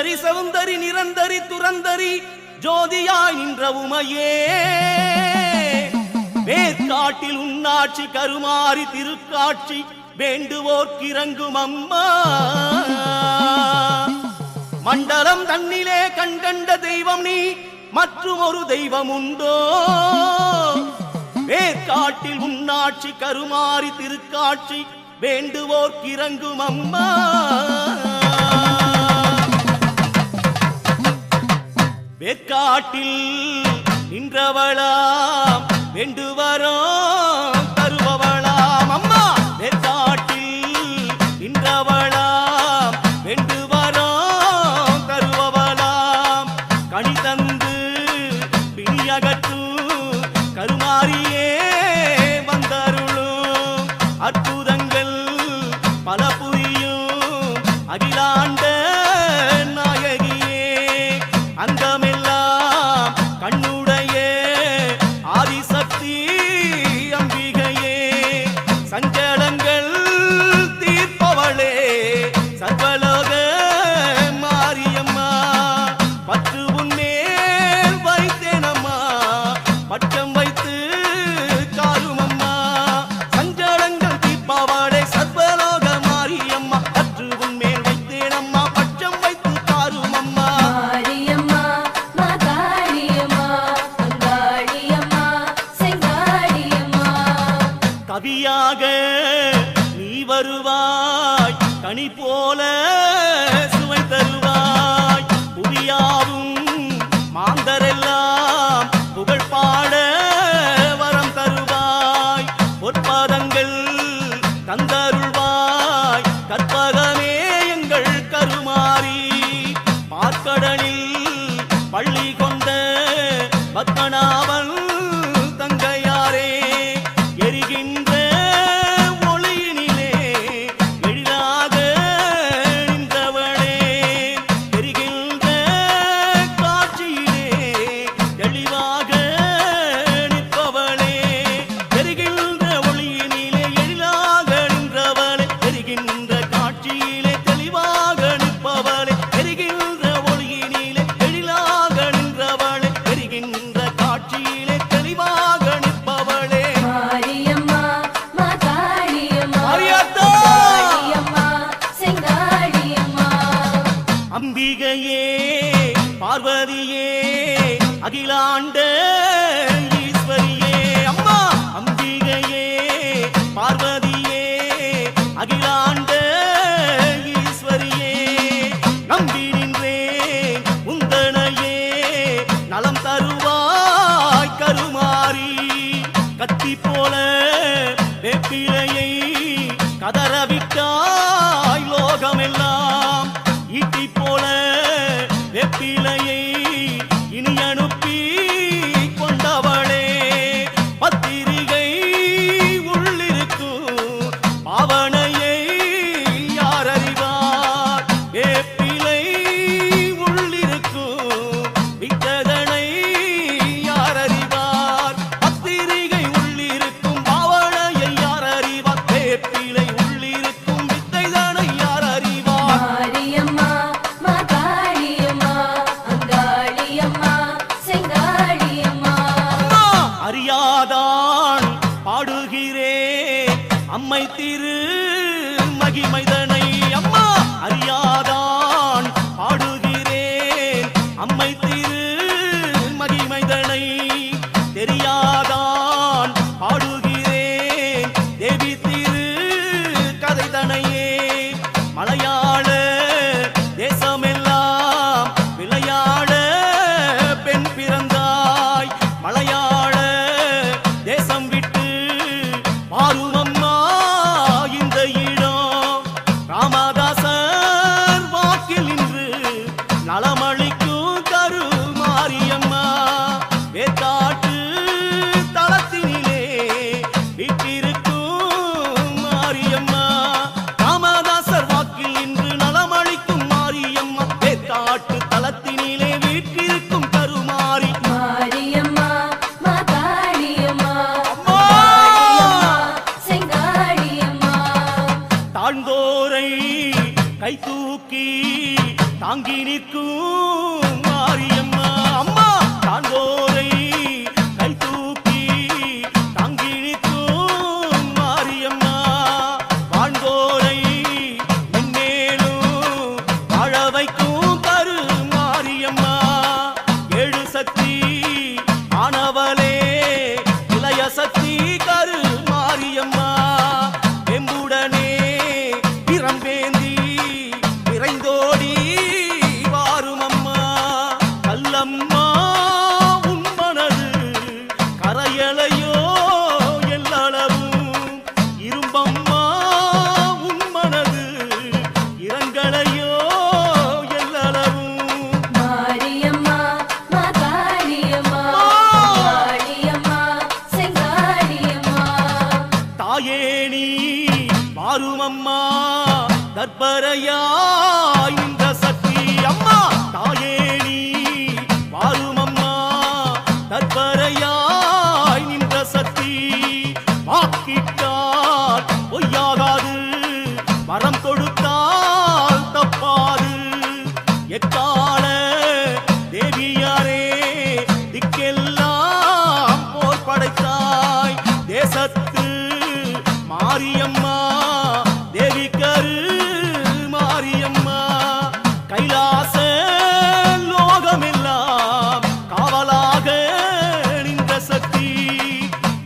சுந்தரி சவுந்தரி நிரந்தரி துரந்தரி ஜோதியாய் நின்ற உமையே. மேற்காட்டில் உன்னாட்சி கருமாறி திருக்காட்சி வேண்டுவோர்க்கிறங்கும் அம்மா. மண்டலம் தன்னிலே கண்கண்ட தெய்வம் நீ மற்றும் ஒரு தெய்வம் உண்டோ. மேற்காட்டில் உன்னாட்சி கருமாறி திருக்காட்சி வேண்டுவோர்க்கிறங்கும் அம்மா. வேற்காட்டில் நின்றவளாம் வேண்டுவரோ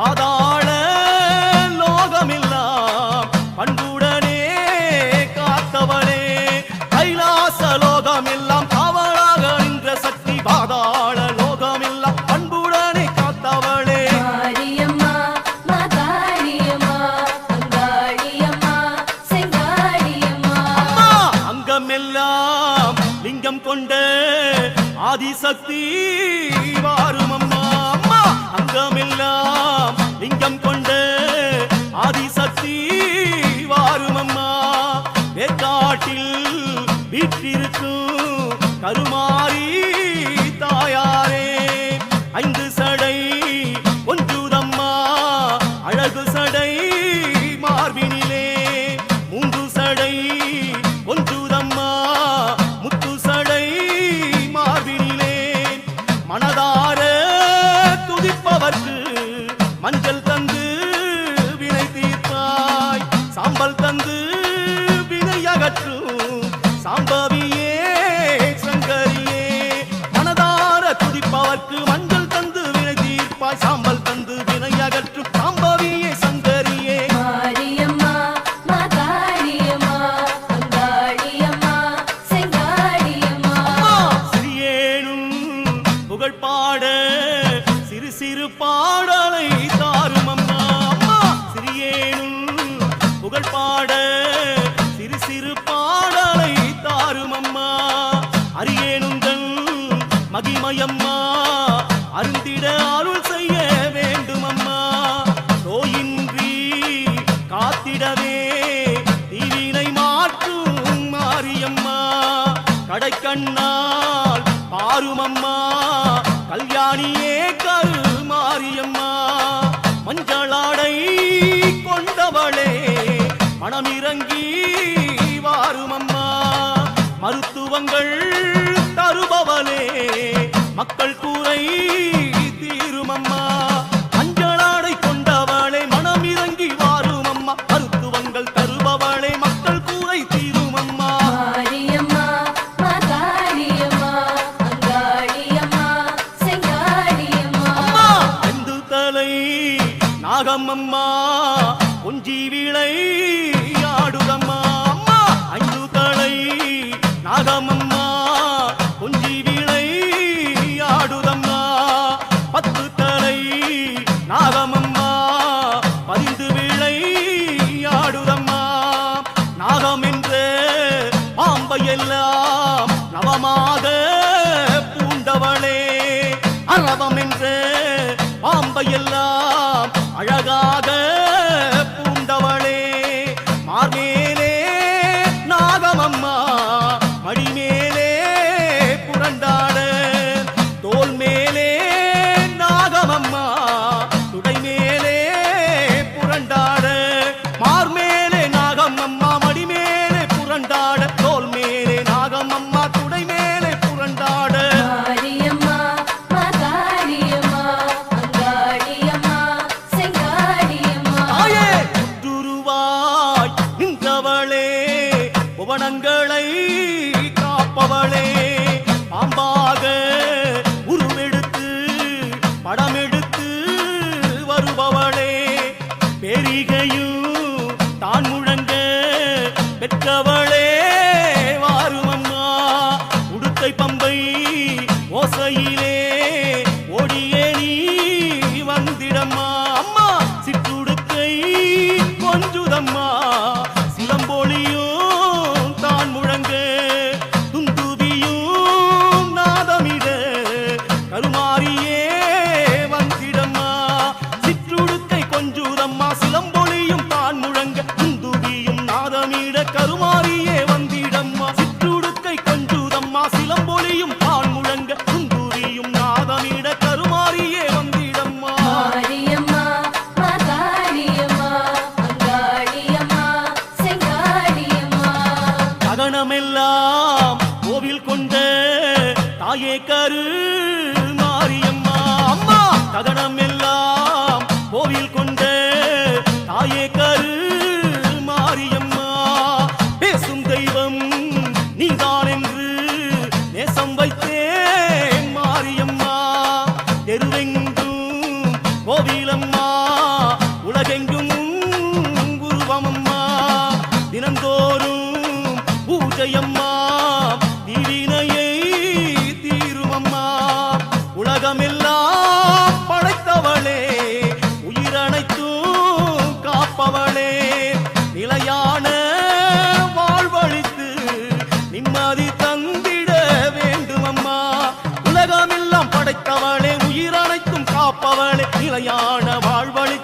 好走 ಇಟ್ಟಿರು மாற்றிடவே தீவினை மாற்றும் மாரியம்மா. கடைக்கண்ணால் பாருமம்மா கல்யாணியே கரு மாரியம்மா மஞ்சளாடை கொண்டவளே மனமிறங்கி வாருமம்மா. மருத்துவங்கள் தருபவளே மக்கள் கூற எல்லாம் படங்களை தந்திட வேண்டும் அம்மா உலகமெல்லாம் படைத்தவளே உயிரனைத்தும் காப்பவளே நிலையான வாழ்வழி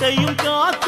காத்தையும் காத்து